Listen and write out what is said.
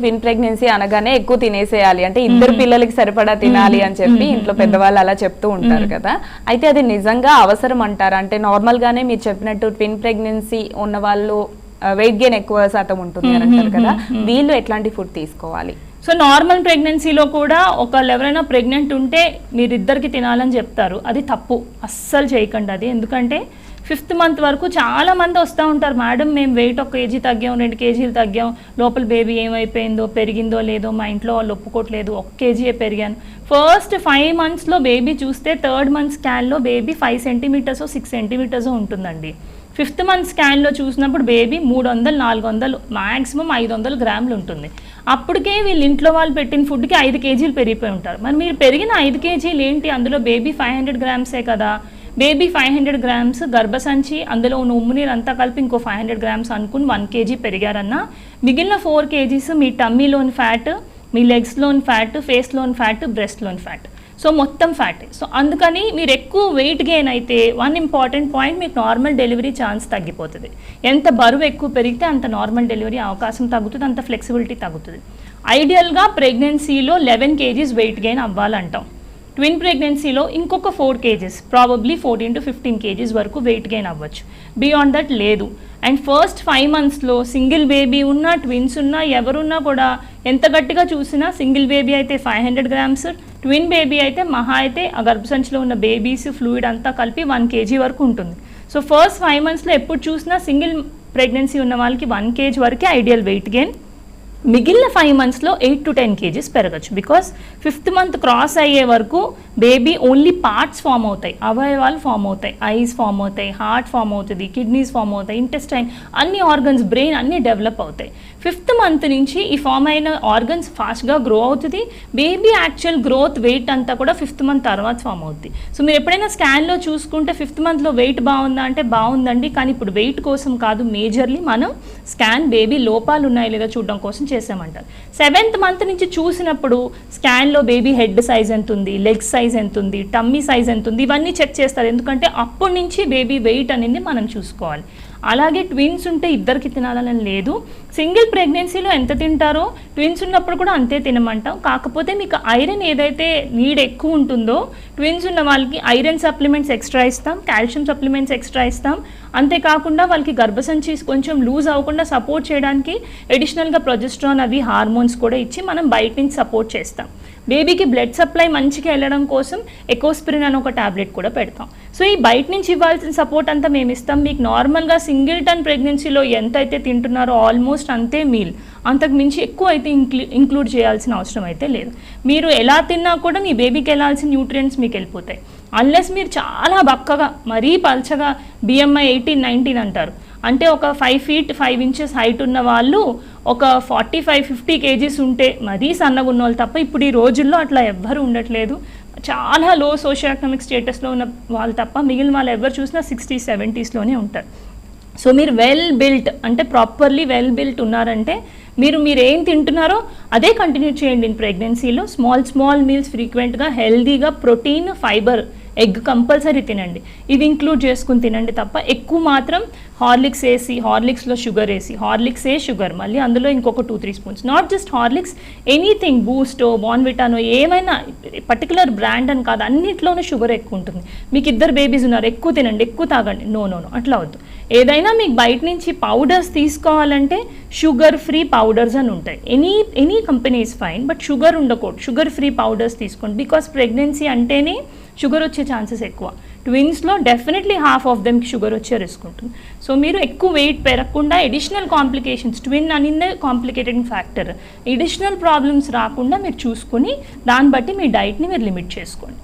Twin pregnancy అనగానే ఎక్కువ తినేసేయాలి. అంటే ఇద్దరు పిల్లలకి సరిపడా తినాలి అని చెప్పి ఇంట్లో పెద్దవాళ్ళు అలా చెప్తూ ఉంటారు కదా. అయితే అది నిజంగా అవసరం అంటారా? అంటే నార్మల్ గానే మీరు చెప్పినట్టు ట్విన్ ప్రెగ్నెన్సీ ఉన్న వాళ్ళు వెయిట్ గెయిన్ ఎక్కువ శాతం ఉంటుంది అని అంటారు కదా. వీళ్ళు ఎట్లాంటి ఫుడ్ తీసుకోవాలి? సో నార్మల్ ప్రెగ్నెన్సీలో కూడా ఒకళ్ళు ఎవరైనా ప్రెగ్నెంట్ ఉంటే మీరిద్దరికి తినాలని చెప్తారు. అది తప్పు. అస్సలు చేయకండి అది. ఎందుకంటే ఫిఫ్త్ మంత్ వరకు చాలా మంది వస్తూ ఉంటారు. మేడం మేము వెయిట్ ఒక కేజీ తగ్గాం రెండు కేజీలు తగ్గాం. లోపల బేబీ ఏమైపోయిందో పెరిగిందో లేదో మా ఇంట్లో వాళ్ళు ఒప్పుకోవట్లేదు. ఒక కేజీయే పెరిగాను. ఫస్ట్ ఫైవ్ మంత్స్లో బేబీ చూస్తే third month స్కాన్లో baby five centimeters six centimeters ఉంటుందండి. ఫిఫ్త్ మంత్ స్కాన్లో చూసినప్పుడు బేబీ మూడు వందలు నాలుగు వందలు మ్యాక్సిమం ఐదు వందలు గ్రాములు ఉంటుంది. అప్పటికే వీళ్ళు ఇంట్లో వాళ్ళు పెట్టిన ఫుడ్కి ఐదు కేజీలు పెరిగిపోయి ఉంటారు. మరి మీరు పెరిగిన ఐదు కేజీలు ఏంటి? అందులో బేబీ ఫైవ్ హండ్రెడ్ గ్రామ్సే కదా. బేబీ ఫైవ్ హండ్రెడ్ గ్రామ్స్ గర్భసంచి అందులో ఉన్న ఉమ్ము నీరు అంతా కలిపి ఇంకో ఫైవ్ హండ్రెడ్ గ్రామ్స్ అనుకుని వన్ కేజీ పెరిగారన్నా. మిగిలిన ఫోర్ కేజీస్ మీ టమ్మీలోని ఫ్యాట్ మీ లెగ్స్లోని ఫ్యాట్ ఫేస్లోని ఫ్యాట్ బ్రెస్ట్లోని ఫ్యాట్ సో మొత్తం ఫ్యాట్ సో అందుకని మీరు ఎక్కువ వెయిట్ గెయిన్ అయితే వన్ ఇంపార్టెంట్ పాయింట్ మీకు నార్మల్ డెలివరీ ఛాన్స్ తగ్గిపోతుంది. ఎంత బరువు ఎక్కువ పెరిగితే అంత నార్మల్ డెలివరీ అవకాశం తగ్గుతుంది అంత ఫ్లెక్సిబిలిటీ తగ్గుతుంది. ఐడియల్గా ప్రెగ్నెన్సీలో లెవెన్ కేజీస్ వెయిట్ గెయిన్ అవ్వాలంటాం. ట్విన్ ప్రెగ్నెన్సీలో ఇంకొక four KGs probably fourteen to fifteen KGs వరకు వెయిట్ గెయిన్ అవ్వచ్చు. బియాండ్ దట్ లేదు. అండ్ ఫస్ట్ ఫైవ్ మంత్స్లో సింగిల్ బేబీ ఉన్నా ట్విన్స్ ఉన్నా ఎవరున్నా కూడా ఎంత గట్టిగా చూసినా సింగిల్ బేబీ అయితే five hundred grams twin baby అయితే మహా అయితే ఆ గర్భసంచిలో ఉన్న బేబీస్ ఫ్లూయిడ్ అంతా కలిపి వన్ కేజీ వరకు ఉంటుంది. సో ఫస్ట్ ఫైవ్ మంత్స్లో ఎప్పుడు చూసినా సింగిల్ ప్రెగ్నెన్సీ ఉన్న వాళ్ళకి వన్ కేజీ వరకే ఐడియల్ వెయిట్ గెయిన్ మిగిలిన ఫైవ్ మంత్స్లో ఎయిట్ టు టెన్ కేజీస్ పెరగచ్చు. బికాస్ ఫిఫ్త్ మంత్ క్రాస్ అయ్యే వరకు బేబీ ఓన్లీ పార్ట్స్ ఫామ్ అవుతాయి. అవయవాలు ఫామ్ అవుతాయి. ఐస్ ఫామ్ అవుతాయి. హార్ట్ ఫామ్ అవుతుంది. కిడ్నీస్ ఫామ్ అవుతాయి. ఇంటెస్టైన్ అన్ని ఆర్గన్స్ బ్రెయిన్ అన్ని డెవలప్ అవుతాయి. ఫిఫ్త్ మంత్ నుంచి ఈ ఫామ్ అయిన ఆర్గన్స్ ఫాస్ట్గా గ్రో అవుతుంది. బేబీ యాక్చువల్ గ్రోత్ వెయిట్ అంతా కూడా ఫిఫ్త్ మంత్ తర్వాత ఫామ్ అవుతుంది సో మీరు ఎప్పుడైనా స్కాన్లో చూసుకుంటే ఫిఫ్త్ మంత్లో వెయిట్ బాగుందా అంటే బాగుందండి. కానీ ఇప్పుడు వెయిట్ కోసం కాదు మేజర్లీ మనం స్కాన్ బేబీ లోపాలు ఉన్నాయో లేదో చూడడం కోసం చేసామంటారు సెవెంత్ మంత్ నుంచి చూసినప్పుడు స్కాన్లో బేబీ హెడ్ సైజ్ ఎంత ఉంది లెగ్ సైజ్ ఎంత ఉంది టమ్మీ సైజ్ ఎంత ఉంది ఇవన్నీ చెక్ చేస్తారు. ఎందుకంటే అప్పటి నుంచి బేబీ వెయిట్ అనేది మనం చూసుకోవాలి. అలాగే ట్విన్స్ ఉంటే ఇద్దరికి తినాలని లేదు. సింగిల్ ప్రెగ్నెన్సీలో ఎంత తింటారో ట్విన్స్ ఉన్నప్పుడు కూడా అంతే తినమంటాం. కాకపోతే మీకు ఐరన్ ఏదైతే నీడ్ ఎక్కువ ఉంటుందో ట్విన్స్ ఉన్న వాళ్ళకి ఐరన్ సప్లిమెంట్స్ ఎక్స్ట్రా ఇస్తాం కాల్షియం సప్లిమెంట్స్ ఎక్స్ట్రా ఇస్తాం. అంతేకాకుండా వాళ్ళకి గర్భసంచి కొంచెం లూజ్ అవ్వకుండా సపోర్ట్ చేయడానికి అడిషనల్గా ప్రొజెస్ట్రాన్ అవి హార్మోన్స్ కూడా ఇచ్చి మనం బయట నుంచి సపోర్ట్ చేస్తాం. బేబీకి బ్లడ్ సప్లై మంచిగా వెళ్ళడం కోసం ఎకోస్పిరిన్ అని ఒక టాబ్లెట్ కూడా పెడతాం. సో ఈ బయట నుంచి ఇవ్వాల్సిన సపోర్ట్ అంతా మేము ఇస్తాం. మీకు నార్మల్గా సింగిల్ టన్ ప్రెగ్నెన్సీలో ఎంత అయితే తింటున్నారో ఆల్మోస్ట్ అంతే మీల్ అంతకు మించి ఎక్కువ అయితే ఇంక్లూ ఇంక్లూడ్ చేయాల్సిన అవసరం అయితే లేదు. మీరు ఎలా తిన్నా కూడా మీ బేబీకి వెళ్ళాల్సిన న్యూట్రియంట్స్ మీకు వెళ్ళిపోతాయి. అన్లెస్ మీరు చాలా బక్కగా మరీ పల్చగా బిఎంఐ ఎయిటీన్ నైన్టీన్ అంటారు. అంటే ఒక five feet five inches height ఉన్న వాళ్ళు ఒక ఫార్టీ ఫైవ్ ఫిఫ్టీ కేజీస్ ఉంటే మరీ సన్నగా ఉన్న వాళ్ళు తప్ప ఇప్పుడు ఈ రోజుల్లో అట్లా ఎవ్వరు ఉండట్లేదు. చాలా లో సోషల్ ఎకనామిక్ స్టేటస్లో ఉన్న వాళ్ళు తప్ప మిగిలిన వాళ్ళు ఎవరు చూసినా సిక్స్టీ సెవెంటీస్లోనే ఉంటారు. సో మీరు వెల్ బిల్ట్ అంటే ప్రాపర్లీ వెల్ బిల్ట్ ఉన్నారంటే మీరు మీరు ఏం తింటున్నారో అదే కంటిన్యూ చేయండి. ఇన్ ప్రెగ్నెన్సీలో స్మాల్ స్మాల్ మీల్స్ ఫ్రీక్వెంట్గా హెల్దీగా ప్రోటీన్ ఫైబర్ ఎగ్ కంపల్సరీ తినండి. ఇది ఇంక్లూడ్ చేసుకుని తినండి తప్ప ఎక్కువ మాత్రం హార్లిక్స్ వేసి హార్లిక్స్లో షుగర్ వేసి హార్లిక్స్ ఏ షుగర్ మళ్ళీ అందులో ఇంకొక two three spoons. Not just Horlicks anything బూస్టో బాన్విటానో ఏమైనా పర్టికులర్ బ్రాండ్ అని కాదు అన్నింటిలోనూ షుగర్ ఎక్కువ ఉంటుంది. మీకు ఇద్దరు బేబీస్ ఉన్నారు ఎక్కువ తినండి ఎక్కువ తాగండి. నో నో నో అట్లా వద్దు. ఏదైనా మీకు బయట నుంచి పౌడర్స్ తీసుకోవాలంటే షుగర్ ఫ్రీ పౌడర్స్ అని ఉంటాయి. Any any company is fine but sugar ఉండకూడదు. షుగర్ ఫ్రీ పౌడర్స్ తీసుకోండి. బికాస్ ప్రెగ్నెన్సీ అంటేనే షుగర్ వచ్చే ఛాన్సెస్ ఎక్కువ. ట్విన్స్లో డెఫినెట్లీ హాఫ్ ఆఫ్ దెమ్కి షుగర్ వచ్చే రిస్క్ ఉంటుంది. సో మీరు ఎక్కువ వెయిట్ పెరగకుండా ఎడిషనల్ కాంప్లికేషన్స్ ట్విన్ అనిందే కాంప్లికేటెడ్ ఫ్యాక్టర్ ఎడిషనల్ ప్రాబ్లమ్స్ రాకుండా మీరు చూసుకుని దాన్ని బట్టి మీ డైట్ని మీరు లిమిట్ చేసుకోండి.